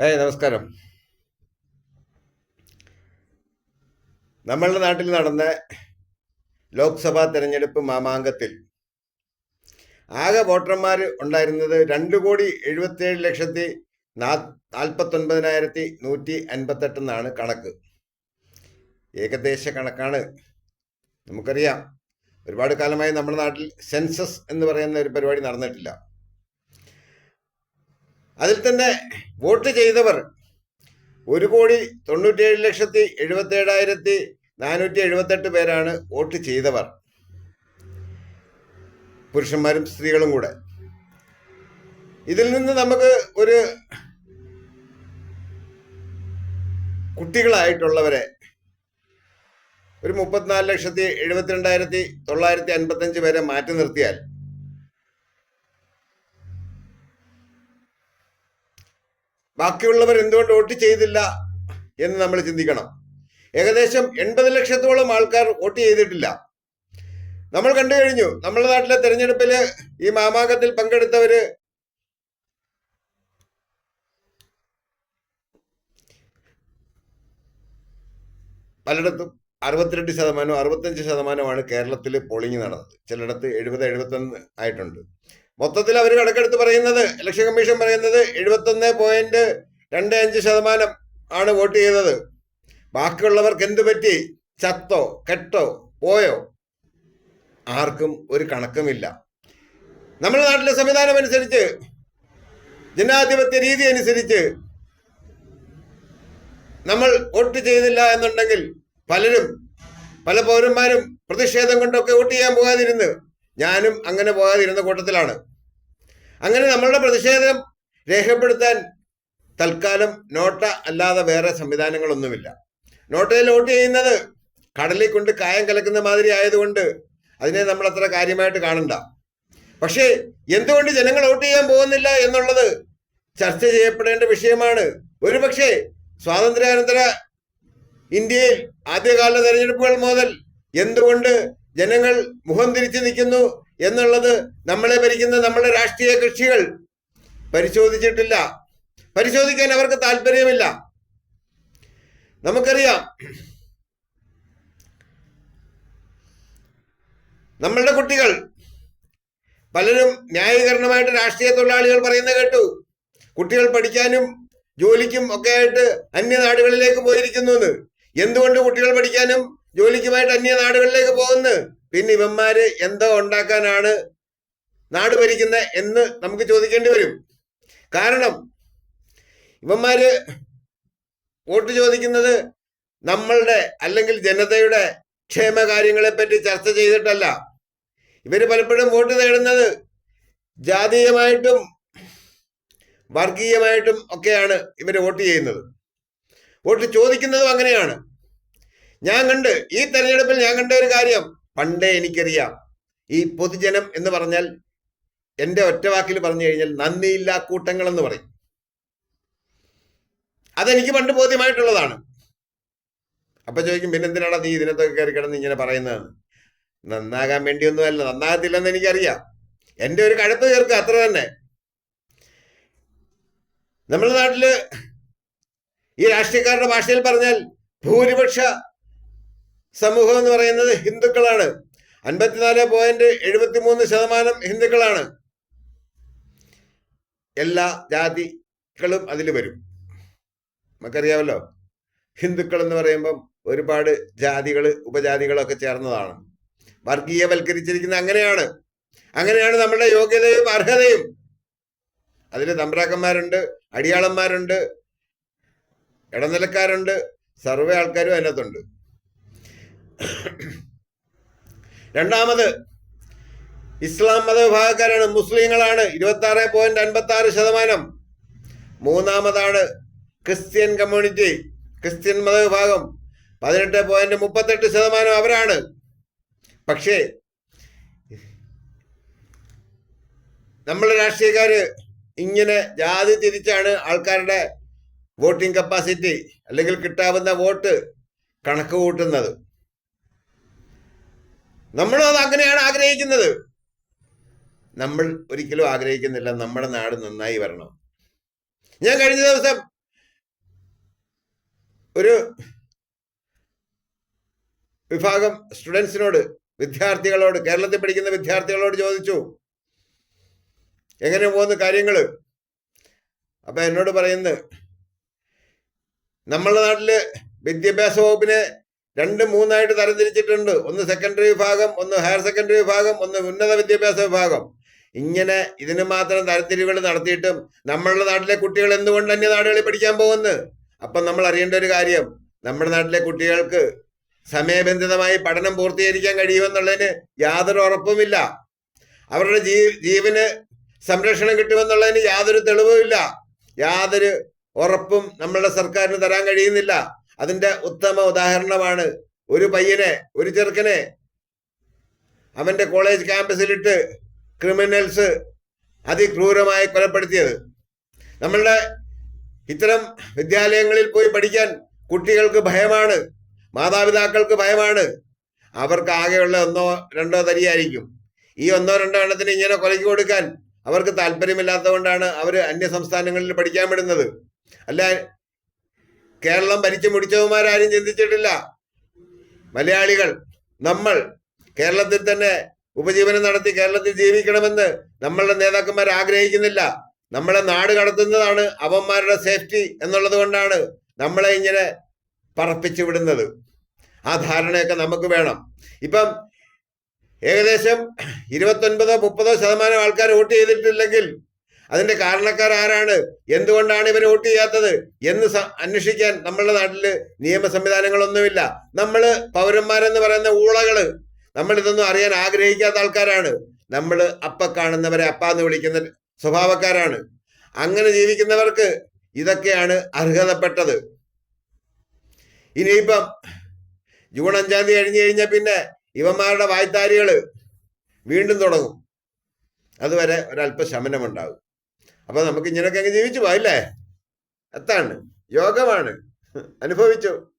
Hi നമസ്കാരം. നമ്മളുടെ നാട്ടിൽ നടന്ന ലോക്സഭാ തെരഞ്ഞെടുപ്പ് മാമാങ്കത്തിൽ ആകെ വോട്ടർമാർ ഉണ്ടായിരുന്നത് രണ്ട് കോടി എഴുപത്തിയേഴ് ലക്ഷത്തി നാൽപ്പത്തൊൻപതിനായിരത്തി നൂറ്റി അൻപത്തെട്ട് എന്നാണ് കണക്ക്. ഏകദേശ കണക്കാണ്. നമുക്കറിയാം. ഒരുപാട് കാലമായി നമ്മുടെ നാട്ടിൽ സെൻസസ് എന്ന് പറയുന്ന ഒരു പരിപാടി നടന്നിട്ടില്ല. അതിൽ തന്നെ വോട്ട് ചെയ്തവർ ഒരു കോടി തൊണ്ണൂറ്റിയേഴ് ലക്ഷത്തി എഴുപത്തി ഏഴായിരത്തി നാനൂറ്റി എഴുപത്തെട്ട് പേരാണ് വോട്ട് ചെയ്തവർ. പുരുഷന്മാരും സ്ത്രീകളും കൂടെ. ഇതിൽ നിന്ന് നമുക്ക് ഒരു കുട്ടികളായിട്ടുള്ളവരെ ഒരു മുപ്പത്തിനാല് ലക്ഷത്തി എഴുപത്തിരണ്ടായിരത്തി തൊള്ളായിരത്തി അൻപത്തഞ്ച് പേരെ മാറ്റി നിർത്തിയാൽ ബാക്കിയുള്ളവർ എന്തുകൊണ്ട് വോട്ട് ചെയ്തില്ല എന്ന് നമ്മൾ ചിന്തിക്കണം. ഏകദേശം എൺപത് ലക്ഷത്തോളം ആൾക്കാർ വോട്ട് ചെയ്തിട്ടില്ല. നമ്മൾ കണ്ടു കഴിഞ്ഞു നമ്മുടെ നാട്ടിലെ തെരഞ്ഞെടുപ്പിൽ ഈ മാമാകത്തിൽ പങ്കെടുത്തവര് പലയിടത്തും അറുപത്തിരണ്ട് ശതമാനം അറുപത്തഞ്ച് ശതമാനമാണ് കേരളത്തിൽ പോളിംഗ് നടന്നത്. ചിലയിടത്ത് എഴുപത് എഴുപത്തൊന്ന് ആയിട്ടുണ്ട്. മൊത്തത്തിൽ അവർ കണക്കെടുത്ത് പറയുന്നത് ഇലക്ഷൻ കമ്മീഷൻ പറയുന്നത് എഴുപത്തൊന്ന് പോയിന്റ് രണ്ട് അഞ്ച് ശതമാനം ആണ് വോട്ട് ചെയ്തത്. ബാക്കിയുള്ളവർക്ക് എന്ത് പറ്റി? ചത്തോ കെട്ടോ പോയോ? ആർക്കും ഒരു കണക്കുമില്ല. നമ്മുടെ നാട്ടിലെ സംവിധാനം അനുസരിച്ച് ജനാധിപത്യ രീതി അനുസരിച്ച് നമ്മൾ വോട്ട് ചെയ്തില്ല എന്നുണ്ടെങ്കിൽ പലരും പല പൗരന്മാരും പ്രതിഷേധം കൊണ്ടൊക്കെ വോട്ട് ചെയ്യാൻ പോകാതിരുന്ന് ഞാനും അങ്ങനെ പോകാതിരുന്ന കൂട്ടത്തിലാണ്. അങ്ങനെ നമ്മളുടെ പ്രതിഷേധം രേഖപ്പെടുത്താൻ തൽക്കാലം നോട്ട അല്ലാതെ വേറെ സംവിധാനങ്ങളൊന്നുമില്ല. നോട്ടയിൽ വോട്ട് ചെയ്യുന്നത് കടലിൽ കൊണ്ട് കായം കലക്കുന്ന മാതിരി ആയതുകൊണ്ട് അതിനെ നമ്മൾ അത്ര കാര്യമായിട്ട് കാണണ്ട. പക്ഷേ എന്തുകൊണ്ട് ജനങ്ങൾ വോട്ട് ചെയ്യാൻ പോകുന്നില്ല എന്നുള്ളത് ചർച്ച ചെയ്യപ്പെടേണ്ട വിഷയമാണ്. ഒരുപക്ഷെ സ്വാതന്ത്ര്യാനന്തര ഇന്ത്യയിൽ ആദ്യകാല തെരഞ്ഞെടുപ്പുകൾ മുതൽ എന്തുകൊണ്ട് ജനങ്ങൾ മുഖം തിരിച്ചു നിൽക്കുന്നു എന്നുള്ളത് നമ്മളെ ഭരിക്കുന്ന നമ്മുടെ രാഷ്ട്രീയ കക്ഷികൾ പരിശോധിച്ചിട്ടില്ല. പരിശോധിക്കാൻ അവർക്ക് താല്പര്യമില്ല. നമുക്കറിയാം. നമ്മളുടെ കുട്ടികൾ പലരും ന്യായീകരണമായിട്ട് രാഷ്ട്രീയ തൊഴിലാളികൾ പറയുന്ന കേട്ടു. കുട്ടികൾ പഠിക്കാനും ജോലിക്കും ഒക്കെ ആയിട്ട് അന്യനാടുകളിലേക്ക് പോയിരിക്കുന്നു എന്ന്. എന്തുകൊണ്ട് കുട്ടികൾ പഠിക്കാനും ജോലിക്കുമായിട്ട് അന്യനാടുകളിലേക്ക് പോകുന്നു? പിന്നെ ഇവന്മാര് എന്തോ ഉണ്ടാക്കാനാണ് നാട് ഭരിക്കുന്ന എന്ന് നമുക്ക് ചോദിക്കേണ്ടി വരും. കാരണം ഇവന്മാര് വോട്ട് ചോദിക്കുന്നത് നമ്മളുടെ അല്ലെങ്കിൽ ജനതയുടെ ക്ഷേമകാര്യങ്ങളെ പറ്റി ചർച്ച ചെയ്തിട്ടല്ല. ഇവർ പലപ്പോഴും വോട്ട് നേടുന്നത് ജാതീയമായിട്ടും വർഗീയമായിട്ടും ഒക്കെയാണ് ഇവർ വോട്ട് ചെയ്യുന്നത്. വോട്ട് ചോദിക്കുന്നതും അങ്ങനെയാണ്. ഞാൻ കണ്ട് ഈ തെരഞ്ഞെടുപ്പിൽ ഞാൻ കണ്ട ഒരു കാര്യം പണ്ടേ എനിക്കറിയാം. ഈ പൊതുജനം എന്ന് പറഞ്ഞാൽ എന്റെ ഒറ്റ വാക്കിൽ പറഞ്ഞു കഴിഞ്ഞാൽ നന്ദിയില്ലാ കൂട്ടങ്ങൾ എന്ന് പറയും. അതെനിക്ക് പണ്ട് ബോധ്യമായിട്ടുള്ളതാണ്. അപ്പൊ ചോദിക്കും പിന്നെ എന്തിനാണ് നീ ഇതിനകത്തൊക്കെ കയറി കിടന്ന് ഇങ്ങനെ പറയുന്നത്? നന്നാകാൻ വേണ്ടിയൊന്നുമല്ല നന്നാകത്തില്ലെന്ന് എനിക്കറിയാം. എന്റെ ഒരു കഴുത്ത് ചേർക്കുക അത്ര തന്നെ. നമ്മുടെ നാട്ടിൽ ഈ രാഷ്ട്രീയക്കാരുടെ ഭാഷയിൽ പറഞ്ഞാൽ ഭൂരിപക്ഷ സമൂഹം എന്ന് പറയുന്നത് ഹിന്ദുക്കളാണ്. അൻപത്തിനാല് പോയിന്റ് എഴുപത്തി മൂന്ന് ശതമാനം ഹിന്ദുക്കളാണ്. എല്ലാ ജാതികളും അതിൽ വരും. നമുക്കറിയാമല്ലോ. ഹിന്ദുക്കൾ എന്ന് പറയുമ്പം ഒരുപാട് ജാതികൾ ഉപജാതികളൊക്കെ ചേർന്നതാണ്. വർഗീയവൽക്കരിച്ചിരിക്കുന്ന അങ്ങനെയാണ്. അങ്ങനെയാണ് നമ്മുടെ യോഗ്യതയും അർഹതയും. അതിൽ തമ്പ്രാക്കന്മാരുണ്ട് അടിയാളന്മാരുണ്ട് ഇടനിലക്കാരുണ്ട് സർവേ ആൾക്കാരും അതിനകത്തുണ്ട്. രണ്ടാമത് ഇസ്ലാം മതവിഭാഗക്കാരാണ് മുസ്ലിങ്ങളാണ് ഇരുപത്തി ആറ് പോയിന്റ് അൻപത്തി ആറ് ശതമാനം. മൂന്നാമതാണ് ക്രിസ്ത്യൻ കമ്മ്യൂണിറ്റി ക്രിസ്ത്യൻ മതവിഭാഗം പതിനെട്ട് പോയിന്റ് മുപ്പത്തെട്ട് ശതമാനം അവരാണ്. പക്ഷേ നമ്മൾ രാഷ്ട്രീയക്കാര് ഇങ്ങനെ ജാതി തിരിച്ചാണ് ആൾക്കാരുടെ വോട്ടിംഗ് കപ്പാസിറ്റി അല്ലെങ്കിൽ കിട്ടാവുന്ന വോട്ട് കണക്ക് കൂട്ടുന്നത്. നമ്മളും അത് അങ്ങനെയാണ് ആഗ്രഹിക്കുന്നത്. നമ്മൾ ഒരിക്കലും ആഗ്രഹിക്കുന്നില്ല നമ്മുടെ നാട് നന്നായി വരണം. ഞാൻ കഴിഞ്ഞ ദിവസം ഒരു വിഭാഗം സ്റ്റുഡൻസിനോട് വിദ്യാർത്ഥികളോട് കേരളത്തിൽ പഠിക്കുന്ന വിദ്യാർത്ഥികളോട് ചോദിച്ചു എങ്ങനെ പോകുന്ന കാര്യങ്ങൾ അപ്പൊ എന്നോട് പറയുന്നത് നമ്മളുടെ നാട്ടിൽ വിദ്യാഭ്യാസ വകുപ്പിനെ രണ്ട് മൂന്നായിട്ട് തരംതിരിച്ചിട്ടുണ്ട്. ഒന്ന് സെക്കൻഡറി വിഭാഗം ഒന്ന് ഹയർ സെക്കൻഡറി വിഭാഗം ഒന്ന് ഉന്നത വിദ്യാഭ്യാസ വിഭാഗം. ഇങ്ങനെ ഇതിന് മാത്രം തരംതിരിവുകൾ നടത്തിയിട്ടും നമ്മളുടെ നാട്ടിലെ കുട്ടികൾ എന്തുകൊണ്ട് അന്യ നാടുകളിൽ പഠിക്കാൻ പോകുന്നു? അപ്പം നമ്മൾ അറിയേണ്ട ഒരു കാര്യം നമ്മുടെ നാട്ടിലെ കുട്ടികൾക്ക് സമയബന്ധിതമായി പഠനം പൂർത്തീകരിക്കാൻ കഴിയുമെന്നുള്ളതിന് യാതൊരു ഉറപ്പുമില്ല. അവരുടെ ജീ ജീവന് സംരക്ഷണം കിട്ടുമെന്നുള്ളതിന് യാതൊരു തെളിവുമില്ല. യാതൊരു ഉറപ്പും നമ്മളുടെ സർക്കാരിന് തരാൻ കഴിയുന്നില്ല. അതിന്റെ ഉത്തമ ഉദാഹരണമാണ് ഒരു പയ്യനെ ഒരു ചെറുക്കനെ അവന്റെ കോളേജ് ക്യാമ്പസിലിട്ട് ക്രിമിനൽസ് അതിക്രൂരമായി കൊലപ്പെടുത്തിയത്. നമ്മളുടെ ഇത്തരം വിദ്യാലയങ്ങളിൽ പോയി പഠിക്കാൻ കുട്ടികൾക്ക് ഭയമാണ് മാതാപിതാക്കൾക്ക് ഭയമാണ്. അവർക്ക് ആകെയുള്ള ഒന്നോ രണ്ടോ തരിയായിരിക്കും. ഈ ഒന്നോ രണ്ടോ എണ്ണത്തിന് ഇങ്ങനെ കൊലയ്ക്ക് കൊടുക്കാൻ അവർക്ക് താല്പര്യമില്ലാത്തതുകൊണ്ടാണ് അവർ അന്യ സംസ്ഥാനങ്ങളിൽ പഠിക്കാൻ വിടുന്നത്. അല്ല കേരളം ഭരിച്ചു മുടിച്ചവന്മാരാരും ചിന്തിച്ചിട്ടില്ല. മലയാളികൾ നമ്മൾ കേരളത്തിൽ തന്നെ ഉപജീവനം നടത്തി കേരളത്തിൽ ജീവിക്കണമെന്ന് നമ്മളുടെ നേതാക്കന്മാർ ആഗ്രഹിക്കുന്നില്ല. നമ്മളെ നാട് കടത്തുന്നതാണ് അവന്മാരുടെ സേഫ്റ്റി എന്നുള്ളത് കൊണ്ടാണ് നമ്മളെ ഇങ്ങനെ പറപ്പിച്ചു വിടുന്നത്. ആ ധാരണയൊക്കെ നമുക്ക് വേണം. ഇപ്പം ഏകദേശം ഇരുപത്തൊൻപതോ മുപ്പതോ ശതമാനം ആൾക്കാർ വോട്ട് ചെയ്തിട്ടില്ലെങ്കിൽ അതിന്റെ കാരണക്കാർ ആരാണ് എന്തുകൊണ്ടാണ് ഇവർ വോട്ട് ചെയ്യാത്തത്? എന്ന് അന്വേഷിക്കാൻ നമ്മളുടെ നാട്ടിൽ നിയമ സംവിധാനങ്ങളൊന്നുമില്ല. നമ്മൾ പൗരന്മാരെന്ന് പറയുന്ന ഊളകൾ നമ്മൾ ഇതൊന്നും അറിയാൻ ആഗ്രഹിക്കാത്ത ആൾക്കാരാണ്. നമ്മൾ അപ്പ കാണുന്നവരെ അപ്പ എന്ന് വിളിക്കുന്ന സ്വഭാവക്കാരാണ്. അങ്ങനെ ജീവിക്കുന്നവർക്ക് ഇതൊക്കെയാണ് അർഹതപ്പെട്ടത്. ഇനിയിപ്പം ജൂൺ അഞ്ചാം തീയതി കഴിഞ്ഞു കഴിഞ്ഞാൽ പിന്നെ ഇവന്മാരുടെ വായ്ത്താരികൾ വീണ്ടും തുടങ്ങും. അതുവരെ ഒരല്പ ശമനമുണ്ടാകും അപ്പൊ നമുക്ക് ഇങ്ങനെയൊക്കെ അങ്ങ് ജീവിച്ചു പോയില്ലേ അതാണ്. യോഗമാണ്. അനുഭവിച്ചു.